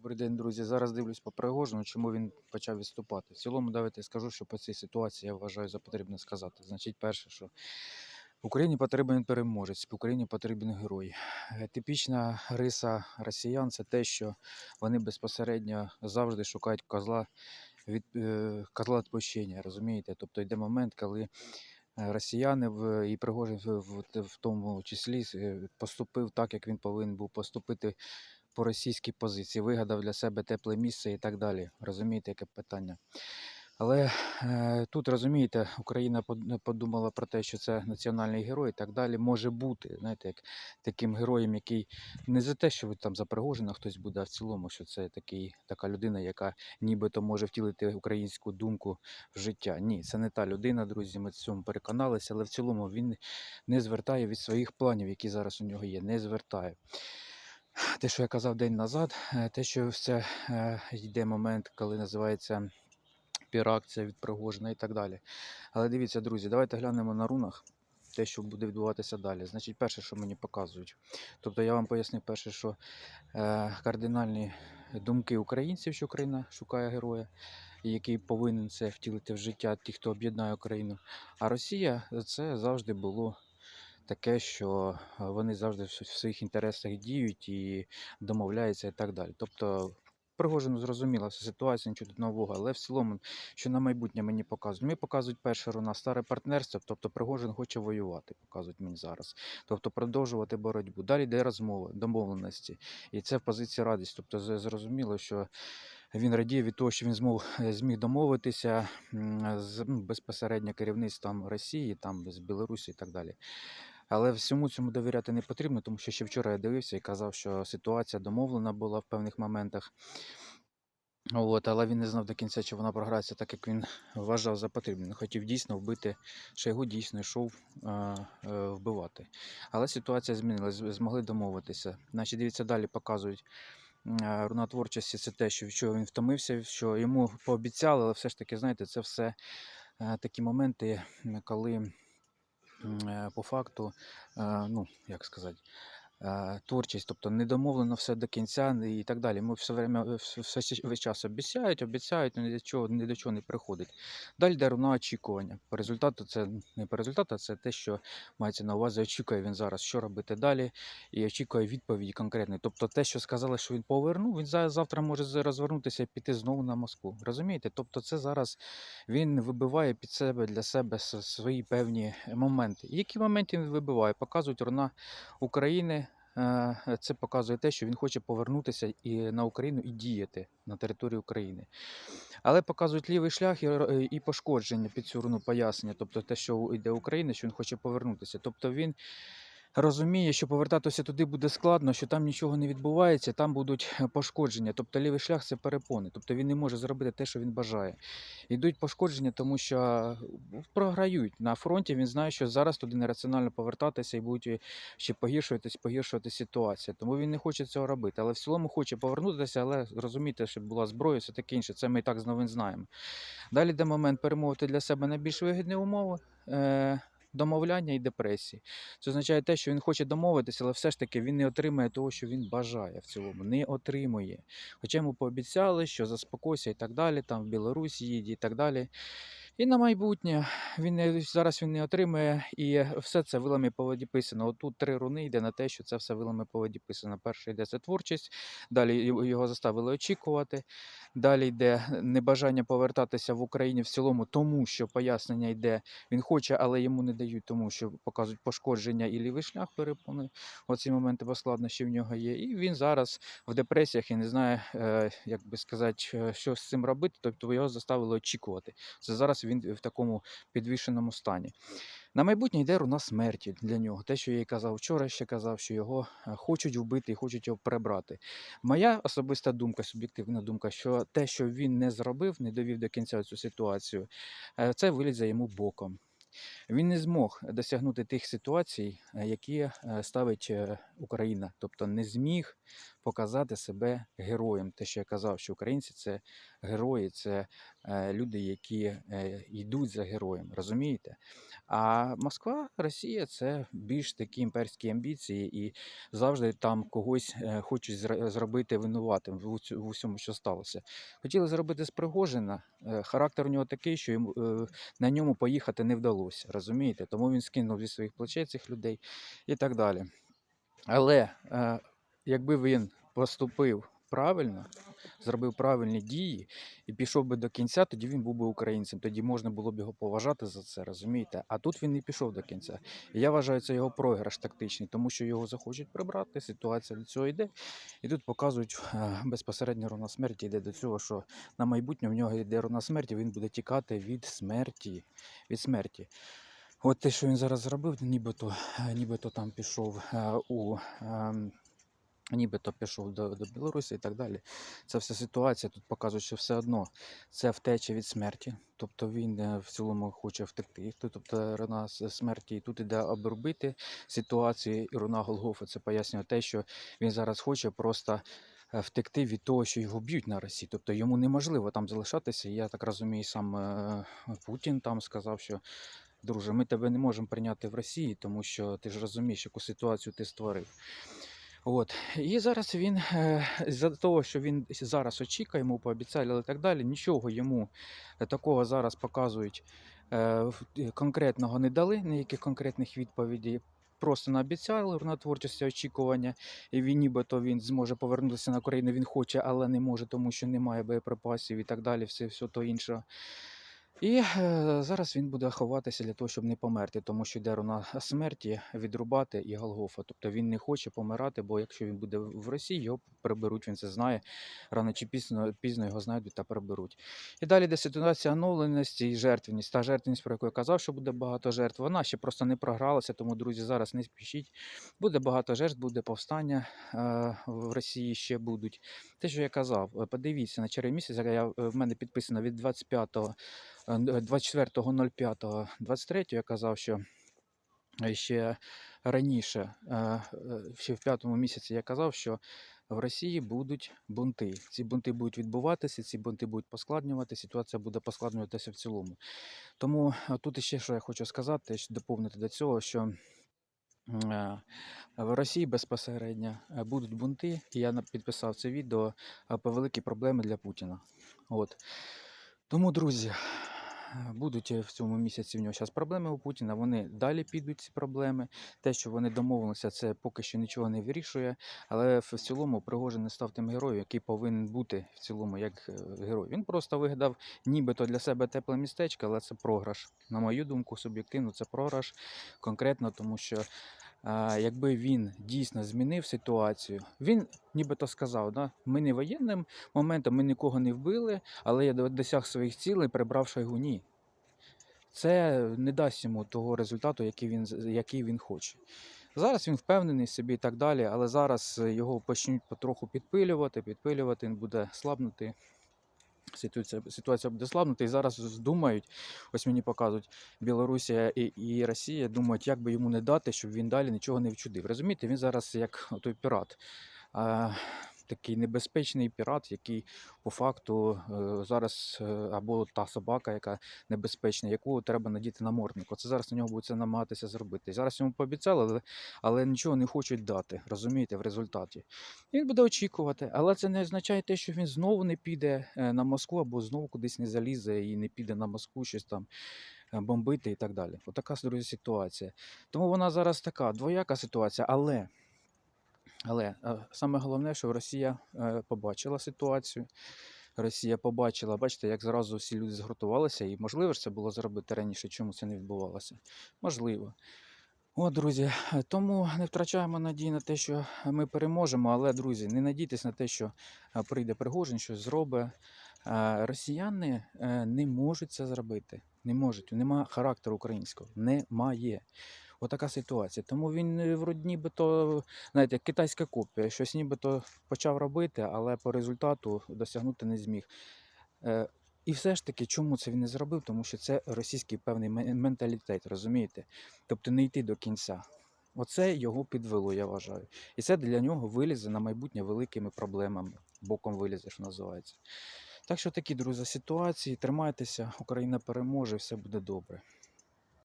Добрий день, друзі. Зараз дивлюсь по Пригожину, чому він почав відступати. В цілому, давайте скажу, що по цій ситуації я вважаю за потрібне сказати. Значить, перше, що Україні потрібен переможець, Україні потрібен герой. Е, Типічна риса росіян це те, що вони безпосередньо завжди шукають козла від е, козла відпущення, розумієте? Тобто йде момент, коли е, росіяни в, і Пригожин в, в, в тому числі поступив так, як він повинен був поступити по російській позиції, вигадав для себе тепле місце і так далі. Розумієте, яке питання? Але е, тут розумієте, Україна подумала про те, що це національний герой і так далі. Може бути, знаєте, як таким героєм, який не за те, що ви там за Пригожина хтось буде, а в цілому, що це такий, така людина, яка нібито може втілити українську думку в життя. Ні, це не та людина, друзі. Ми в цьому переконалися, але в цілому він не звертає від своїх планів, які зараз у нього є. Не звертає. Те, що я казав день назад, е, те, що все е, йде момент, коли називається піракція від Пригожина і так далі. Але дивіться, друзі, давайте глянемо на рунах. Те, що буде відбуватися далі. Значить, перше, що мені показують. Тобто я вам пояснив перше, що е, кардинальні думки українців, що Україна шукає героя, який повинен це втілити в життя, ті, хто об'єднає Україну. А Росія це завжди було таке, що е, вони завжди в своїх інтересах діють і домовляються і так далі. Тобто Пригожину зрозуміла вся ситуація, нічого тут нового, але в цілому, що на майбутнє мені показують. Мені показують перше руна старе партнерство, тобто Пригожин хоче воювати, показують мені зараз. Тобто продовжувати боротьбу. Далі йде розмова, домовленості. І це в позиції радість. Тобто зрозуміло, що він радіє від того, що він змог, е, зміг домовитися з ну, безпосередньо керівництвом Росії, там з Білорусі і так далі. Але всьому цьому довіряти не потрібно, тому що ще вчора я дивився і казав, що ситуація домовлена була в певних моментах. От, але він не знав до кінця, чи вона програється так, як він вважав за потрібне. Хотів дійсно вбити, Шойгу дійсно йшов е, е, вбивати. Але ситуація змінилась, з- змогли домовитися. Значить, дивіться, далі показують е, руна творчості, це те, що, що він втомився, що йому пообіцяли, але все ж таки, знаєте, це все е, такі моменти, коли по факту, е, ну, як сказати, творчість, тобто не домовлено все до кінця і так далі. Ми все время все, весь час обіцяють, обіцяють, але ні до чого, ні до чого не приходить. Далі йде руна очікування. По результату це не по результату, це те, що мається на увазі, очікує він зараз, що робити далі, і очікує відповіді конкретної. Тобто те, що сказали, що він повернув, він за- завтра може розвернутися і піти знову на Москву. Розумієте? Тобто, це зараз він вибиває під себе для себе свої певні моменти. Які моменти він вибиває? Показують руна України. Е, Це показує те, що він хоче повернутися і на Україну і діяти на території України. Але показують лівий шлях і, пошкодження під цю руну пояснення, тобто те, що йде Україна, що він хоче повернутися. Тобто він розуміє, що повертатися туди буде складно, що там нічого не відбувається, там будуть е, пошкодження. Тобто лівий шлях це перепони. Тобто він не може зробити те, що він бажає. Йдуть пошкодження, тому що е, програють на фронті. Він знає, що зараз туди нераціонально повертатися і будуть е, ще погіршуватись, погіршувати ситуація. Тому він не хоче цього робити. Але в цілому хоче повернутися, але розумієте, щоб була зброя, все таке інше. Це ми і так з новин знаємо. Далі йде момент перемовити для себе найбільш вигідні умови. Домовляння і депресії. Це означає те, що він хоче домовитися, але все ж таки він не отримує того, що він бажає в цілому. Не отримує. Хоча йому пообіцяли, що заспокойся і так далі, там в Білорусі їде і так далі. І на майбутнє він не, зараз він не отримує, і все це вилами по воді писано. Отут три руни йде на те, що це все вилами по воді писано. Перше йде це творчість, далі його заставили очікувати. Далі йде небажання повертатися в Україні в цілому, тому що пояснення йде. Він хоче, але йому не дають, тому що показують пошкодження і лівий шлях перепони. Оці моменти по складнощі в нього є. І він зараз в депресіях і не знає, е, як би сказати, е, що з цим робити. Тобто його заставили очікувати. Це зараз він в такому підвішеному стані. На майбутнє йде руна смерті для нього. Те, що я і казав вчора, ще казав, що його е, хочуть вбити і хочуть його прибрати. Моя особиста думка, суб'єктивна думка, що те, що він не зробив, не довів до кінця цю ситуацію, е, це вилізе йому боком. Він не змог досягнути тих ситуацій, е, які ставить Україна. Тобто не зміг показати себе героєм. Те, що я казав, що українці це герої, це люди, які е, йдуть за героєм, розумієте? А Москва, Росія це більш такі імперські амбіції, і завжди там когось е, хочуть зробити винуватим в усьому, що сталося. Хотіли зробити з Пригожина. е, Характер у нього такий, що йому е, на ньому поїхати не вдалося. Розумієте? Тому він скинув зі своїх плечей цих людей і так далі. Але е, якби він поступив правильно, зробив правильні дії і пішов би до кінця, тоді він був би українцем. Тоді можна було б його поважати за це, розумієте? А тут він не пішов до кінця. І я вважаю, це його програш тактичний, тому що його захочуть прибрати. Ситуація до цього йде. І тут показують е, безпосередньо руна смерті йде до цього, що на майбутнє в нього йде руна смерті, він буде тікати від смерті. Від смерті. От те, що він зараз зробив, нібито, е, нібито там пішов е, у. ем, Нібито пішов до, до Білорусі і так далі. Це вся ситуація тут показує, що все одно це втеча від смерті. Тобто він е, в цілому хоче втекти. Тобто руна смерті тут іде обробити ситуацію. І руна Голгофа це пояснює те, що він зараз хоче просто е, втекти від того, що його б'ють на Росії. Тобто йому неможливо там залишатися. Я так розумію, сам е, Путін там сказав, що друже, ми тебе не можемо прийняти в Росії, тому що ти ж розумієш, яку ситуацію ти створив. От. І зараз він, е, з-за того, що він зараз очікує, йому пообіцяли і так далі, нічого йому е, такого зараз показують е, конкретного не дали, ніяких конкретних відповідей. Просто наобіцяли на творчості очікування, і він нібито він зможе повернутися на Україну. Він хоче, але не може, тому що немає боєприпасів і так далі, все, все то інше. І е, зараз він буде ховатися для того, щоб не померти, тому що йде руна смерті відрубати і Голгофа. Тобто він не хоче помирати, бо якщо він буде в Росії, його приберуть, він це знає. Рано чи пізно, пізно його знайдуть та приберуть. І далі йде ситуація оновленості і жертвеність. Та жертвеність, про яку я казав, що буде багато жертв, вона ще просто не програлася, тому, друзі, зараз не спішіть. Буде багато жертв, буде повстання е, в Росії ще будуть. Те, що я казав, е, подивіться на червень місяць, я, в мене підписано від 25 е, 24.05.23 я казав, що е, ще раніше, е, е, ще в п'ятому місяці я казав, що в Росії будуть бунти. Ці бунти будуть відбуватися, ці бунти будуть поскладнювати, ситуація буде поскладнюватися в цілому. Тому е, тут ще що я хочу сказати, доповнити до цього, що е, в Росії безпосередньо е, будуть бунти, і я підписав це відео е, по великі проблеми для Путіна. От. Тому, друзі, е, будуть е, в цьому місяці в нього зараз проблеми у Путіна. Вони далі підуть ці проблеми. Те, що вони домовилися, це поки що нічого не вирішує. Але в цілому Пригожин не став тим героєм, який повинен бути в цілому як е, герой. Він просто вигадав нібито для себе тепле містечко, але це програш. На мою думку, суб'єктивно, це програш конкретно, тому що. Якби він дійсно змінив ситуацію, він нібито сказав, да, ми не воєнним моментом, ми нікого не вбили, але я досяг своїх цілей, прибрав Шойгу. Ні. Це не дасть йому того результату, який він, який він хоче. Зараз він впевнений собі і так далі, але зараз його почнуть потроху підпилювати, підпилювати, він буде слабнути. Ситуація, ситуація буде слабнути. І зараз думають, ось мені показують, Білорусія і, і Росія думають, як би йому не дати, щоб він далі нічого не вчудив. Розумієте, він зараз як той пірат. Такий небезпечний пірат, який по факту е, зараз е, або та собака, яка небезпечна, яку треба надіти на мордник. Оце зараз на нього буде це намагатися зробити. Зараз йому пообіцяли, але, але нічого не хочуть дати, розумієте, в результаті. Він буде очікувати, але це не означає те, що він знову не піде е, на Москву або знову кудись не залізе і не піде на Москву щось там бомбити і так далі. Отака друзі, ситуація. Тому вона зараз така двояка ситуація, але. Але е, саме головне, що Росія е, побачила ситуацію. Росія побачила, бачите, як зразу всі люди згуртувалися, і можливо ж це було зробити раніше, чому це не відбувалося? Можливо. О, друзі, тому не втрачаємо надії на те, що ми переможемо. Але, друзі, не надійтесь на те, що е, прийде Пригожин, щось зробить. Росіяни не можуть це зробити. Не можуть. Нема характеру українського. Немає. Отака ситуація. Тому він е, вроді нібито, знаєте, як китайська копія, щось нібито почав робити, але по результату досягнути не зміг. Е, І все ж таки, чому це він не зробив? Тому що це російський певний менталітет, розумієте? Тобто не йти до кінця. Оце його підвело, я вважаю. І це для нього вилізе на майбутнє великими проблемами. Боком вилізе, що називається. Так що такі, друзі, ситуації. Тримайтеся, Україна переможе, все буде добре.